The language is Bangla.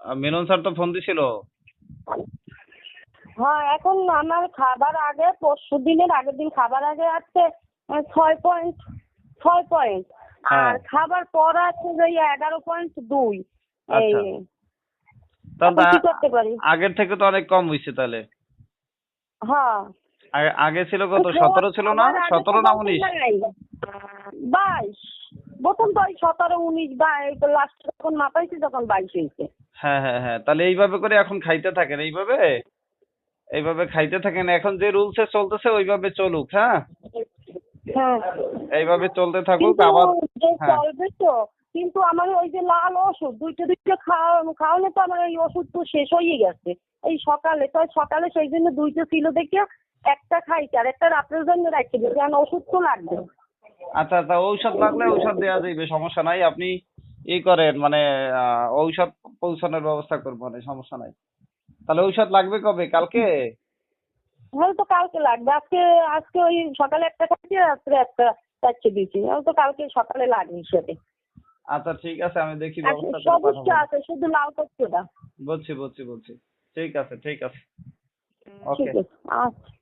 মিলন স্যার তো ফোন দিছিল? হ্যাঁ এখন আমার খাবার আগে পরশু দিনের আগের দিন খাবার আগে আছে ছয় পয়েন্ট ছয় পয়েন্ট হ্যাঁ। আর খাবার পর আছে যে এগারো পয়েন্ট দুই। আচ্ছা। তাহলে কি করতে পারি? আগের থেকে তো অনেক কম হয়েছে তাহলে। হ্যাঁ। আগে- আগে ছিল কত? সতেরো ছিল না? সতেরো না উনিশ। বাইশ। প্রথম তো ওই সতেরো উনিশ বাইশ লাস্ট যখন মাপাইছি তখন বাইশ হয়েছে হ্যাঁ হ্যাঁ হ্যাঁ। তাহলে এইভাবে করে এখন খাইতে থাকেন এইভাবে? এইভাবে খাইতে থাকেন। এখন যে রুলসে চলতেছে ওইভাবে চলুক হ্যাঁ? হ্যাঁ। এইভাবে চলতে থাকুক আবার হ্যাঁ। চলবে তো কিন্তু আমার ওই যে লাল ওষুধ দুইটা দুইটা খাওয়ানো খাওয়ানো তো আমার এই ওষুধ তো শেষ হয়ে গেছে। এই সকালে তো সকালে সেই জন্য দুইটা ছিল দেখে একটা খাইছি আর একটা রাত্রের জন্য রাখছি কারণ ওষুধ তো লাগবে। আচ্ছা আচ্ছা ঔষধ লাগলে ঔষধ দেওয়া যাইবে সমস্যা নাই। আপনি ই করেন মানে ঔষধ পৌঁছানোর ব্যবস্থা করব মানে সমস্যা নাই। তাহলে ঔষধ লাগবে কবে? কালকে? হ্যাঁ তো কালকে লাগবে। আজকে আজকে ওই সকালে একটা খাচ্ছি রাত্রে একটা চারটে দিয়েছি তো কালকে সকালে লাগবে হিসেবে। আচ্ছা ঠিক আছে আমি দেখি আর ব্যবস্থা করে সবুজটা আছে শুধু লাল করছে না বলছি বলছি বলছি ঠিক আছে ঠিক আছে। ঠিক ওকে আছে আচ্ছা।